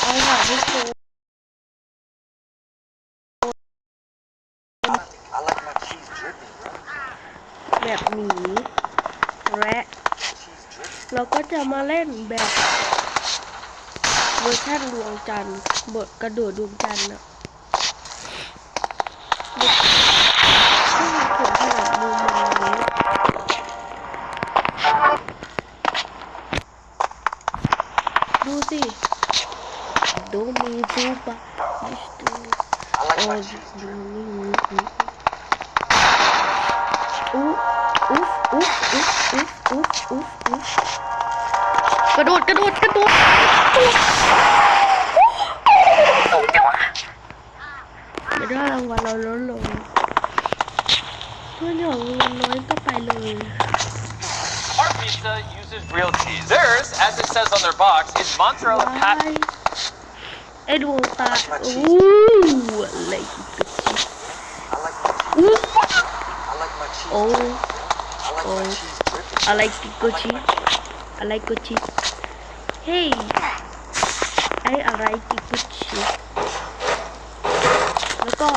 เอาค่ะทุกคน I like my cheese dripping, bro. แบบหนีและเราก็จะมาเล่นแบบเวอร์ชันดวงจันทร์บทกระโดดดวงจันทร์อะซึ่งผมถนัดมุมมองนี้ดูสิ dupa. Isto. Uf, uf, uf, uf, uf, uf, uf. กระโดดกระโดดกระโดดสูงจังวะไม่ได้รางวัลเราลดลงเพื่อนของรางวัลน้อยก็ไปเลย Our pizza uses real cheese. Theirs, as it says on their box, is Montreal patty. It will start. Ooh, like bitchy. I like my cheese. I like my cheese. Oh. I like oh. my cheese. I like good cheese. I like good cheese. Hey. I like good cheese. แล้วก็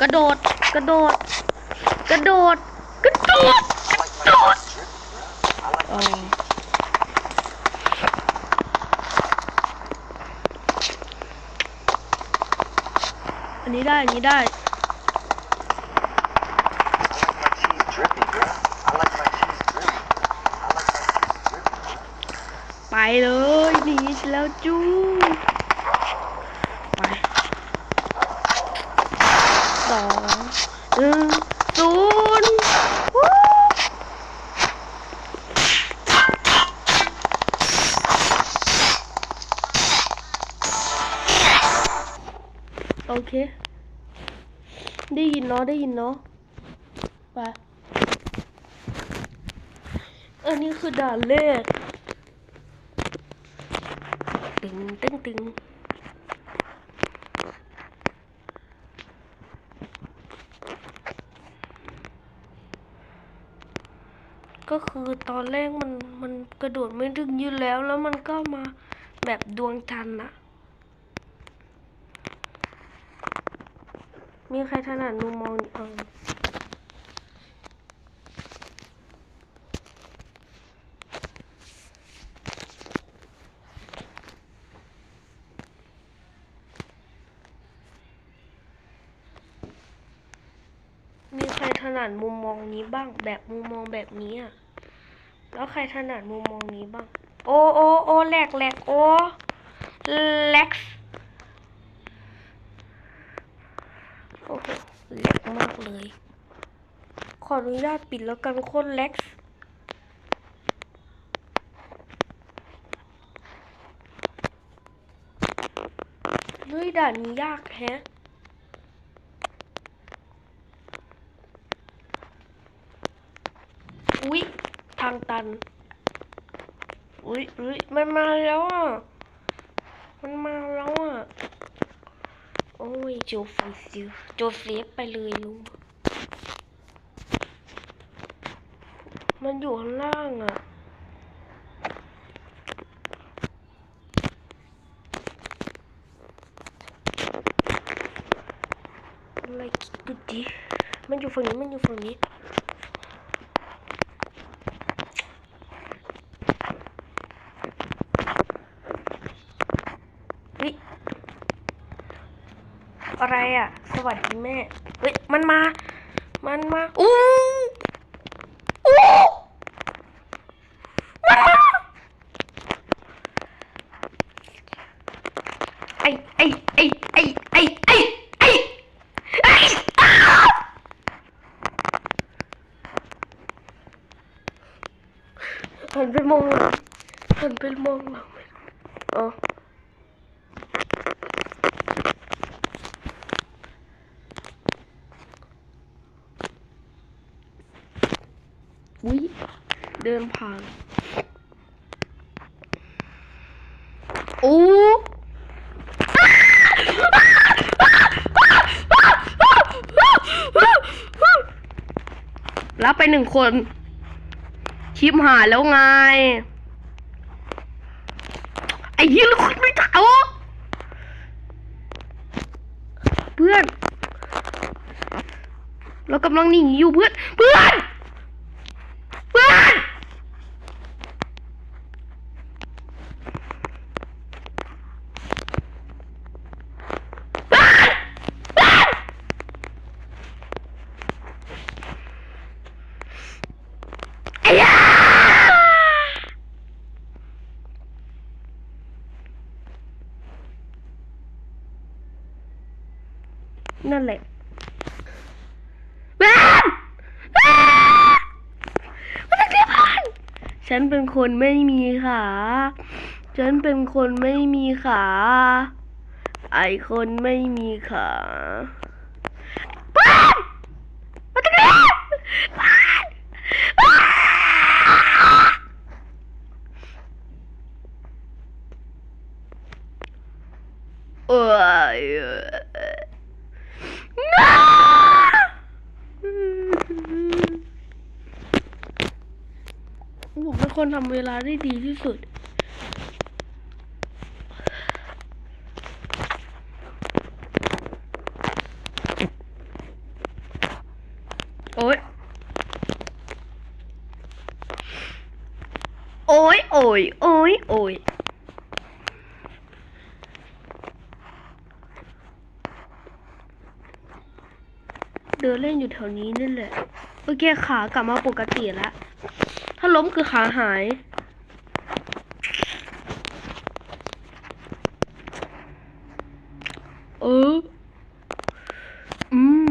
กระโดดกระโดดกระโดดกระโดดกระโดด Oh. ันนี้ได้ อันนี้ได้ ไปเลยหนีแล้วจู้ไปสองหนึ่งศูน โอเค ได้ยินเนาะได้ยินเนาะไปอันนี้คือด่านแรกตึงตึงตึงก็คือตอนแรกมันมันกระโดดไม่ถึงยืนแล้ว แล้วมันก็มาแบบดวงจันทร์อะ มีใครถนัดมุมมองเออมีใครถนัดมุมมองนี้บ้าง แบบมุมมองแบบนี้อะ แล้วใครถนัดมุมมองนี้บ้าง โอโอโอแหลกแหลกโอแลก โอ้โหแหลกมากเลย ขออนุญาตปิดแล้วกันโคตรแล็กซ์เฮ้ยด่านนี้ยากแฮะอุ๊ย ทางตัน อุ๊ยอุ๊ยมันมาแล้วอะ มันมาแล้วอะ โอ้ยโจฟซิวโจเซฟไปเลยลุงมันอยู่ข้างล่างอะอะไรกูดดิมันอยู่ฝั่งนี้มันอยู่ฝั่งนี้ อะไรอะ สวัสดีแม่ เฮ้ย มันมา มันมา อู้อู้มันมาไอไอไอไอไอไอไอไออ้าหันไปมองหลังหันไปมองหลังอ๋อ อุ้ยเดินผ่าน โอ้รับไปหนึ่งคน ชิมหาแล้วไง ไอ้ยี่ลูกไม่เท่เพื่อน เรากำลังหนีอยู่เพื่อน เพื่อน นั่นแหละแม่แม่มันจะผ่านฉันเป็นคนไม่มีขา ฉันเป็นคนไม่มีขา ไอคนไม่มีขาบ้านมันจะผ่านบ้านบ้านโอ้ย ผมเป็นคน ทำเวลาได้ดีที่สุด โอ๊ยโอ๊ยโอ๊ยโอ๊ยโอ๊ยเดินเล่นอยู่แถวนี้นั่นแหละ โอเคขากลับมาปกติแล้ว ถ้าล้มคือขาหาย เออ อืม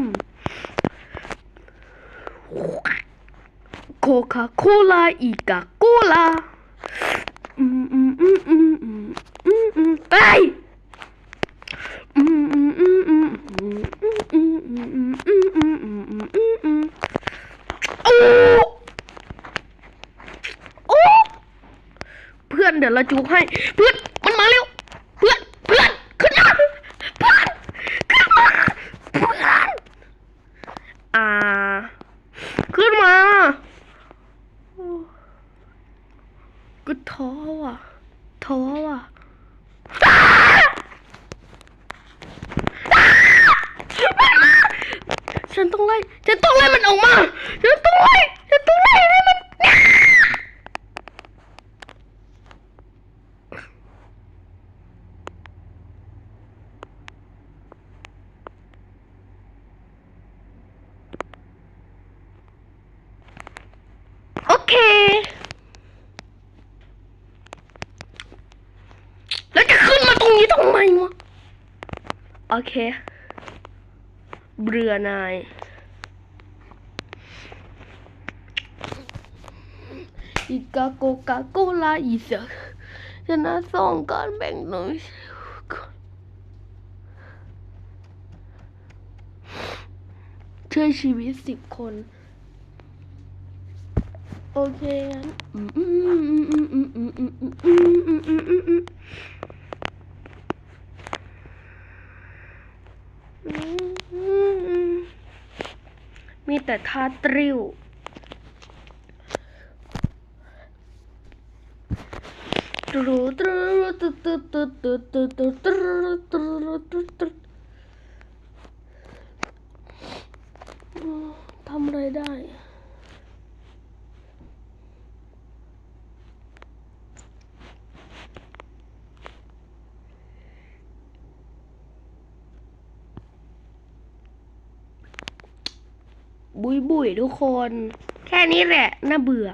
โคคาโคลาอีกาโคลา อืมอืมอืมอืมอืมอืมอืมไปอืมอืมอืมอืมอืมอืมอืมอืมอืมอืมอืมอืมอืมอืมโอ้โอ้เพื่อนเดี๋ยวเราจูให้ เพื่อนมันมาเร็ว เพื่อนเพื่อนขึ้นมาเพื่อนขึ้นมาเพื่อนอ่า ขึ้นมาโอ้ก็ท้อว่ะท้อว่ะฉันต้องไล่ฉันต้องไล่มันออกมาฉันต้องไล่ฉันต้องไล่ให้มันอ้าโอเค แล้วจะขึ้นมาตรงนี้ทำไมวะ โอ เค เบื่อนาย อีกาโกกาโกลาอีเสกชนะสองการแบ่งหน่อยช่วยชีวิตสิบคน โอเคงั้น แต่ท่าตริ้ว ทำอไรได้ บุยบุยทุกคน แค่นี้แหละ น่าเบื่อ